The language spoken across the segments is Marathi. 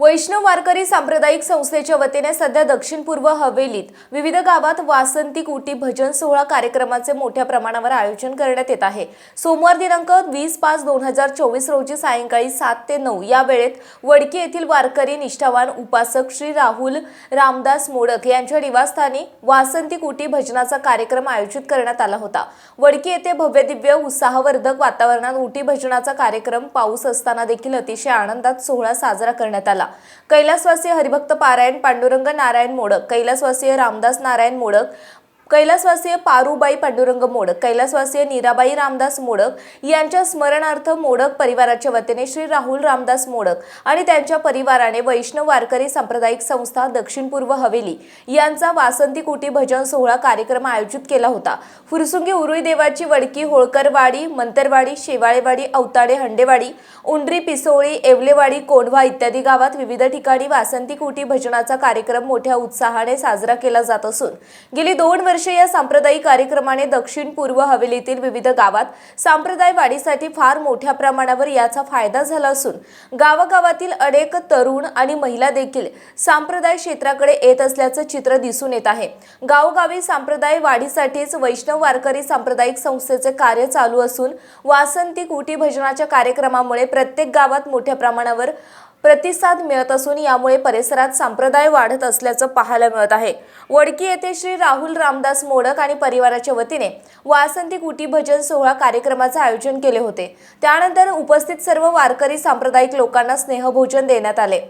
वैष्णव वारकरी सांप्रदायिक संस्थेच्या वतीने सध्या दक्षिण पूर्व हवेलीत विविध गावात वासंती कुटी भजन सोहळा कार्यक्रमाचे मोठ्या प्रमाणावर आयोजन करण्यात येत आहे. सोमवार दिनांक वीस पाच दोन हजार चोवीस रोजी सायंकाळी सात ते नऊ या वेळेत वडकी येथील वारकरी निष्ठावान उपासक श्री राहुल रामदास मोडक यांच्या निवासस्थानी वासंती कुटी भजनाचा कार्यक्रम आयोजित करण्यात आला होता. वडकी येथे भव्य दिव्य उत्साहवर्धक वातावरणात उटी भजनाचा कार्यक्रम पाऊस असताना देखील अतिशय आनंदात सोहळा साजरा करण्यात आला. कैलासवासी हरिभक्त पारायण पांडुरंग नारायण मोडक कैलासवासीय रामदास नारायण मोडक कैलासवासीय पारूबाई पांडुरंग मोडक कैलासवासीय नीराबाई रामदास मोडक यांच्या स्मरणार्थ मोडक परिवाराच्या वतीने श्री राहुल रामदास मोडक आणि त्यांच्या परिवाराने वैष्णव वारकरी सांप्रदायिक संस्था दक्षिण पूर्व हवेली यांचा वासंती कुटी भजन सोहळा कार्यक्रम आयोजित केला होता. फुरसुंगी उरुई देवाची वडकी होळकरवाडी मंतरवाडी शेवाळेवाडी अवताडे हंडेवाडी उंडरी पिसोळी येवलेवाडी कोंढवा इत्यादी गावात विविध ठिकाणी वासंती कुटी भजनाचा कार्यक्रम मोठ्या उत्साहाने साजरा केला जात असून गेली दोन वर्ष या सांप्रदायिक कार्यक्रमाने दक्षिण पूर्व हवेलीतील विविध गावात सांप्रदाय वाढीसाठी फार मोठ्या प्रमाणावर याचा फायदा झाला असून गावागावातील अनेक तरुण आणि महिला देखील सांप्रदाय क्षेत्राकडे येत असल्याचं चित्र दिसून येत आहे. गावोगावी सांप्रदाय वाढीसाठीच वैष्णव वारकरी सांप्रदायिक संस्थेचे कार्य चालू असून वासंती कुटी भजनाच्या कार्यक्रमामुळे प्रत्येक गावात मोठ्या प्रमाणावर प्रतिसाद मिळत असून यामुळे परिसरात संप्रदाय वाढत असल्याचं पाहायला मिळत आहे. वडकी येथे श्री राहुल रामदास मोडक आणि परिवाराच्या वतीने वासंती कुटी भजन सोहळा कार्यक्रमाचे आयोजन केले होते. त्यानंतर उपस्थित सर्व वारकरी सांप्रदायिक लोकांना स्नेहभोजन देण्यात आले.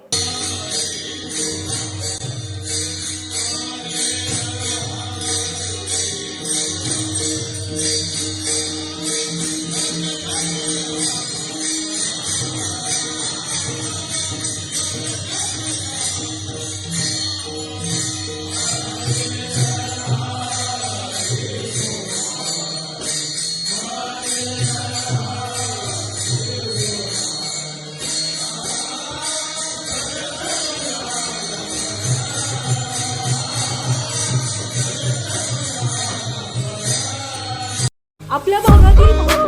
आपल्या भागातील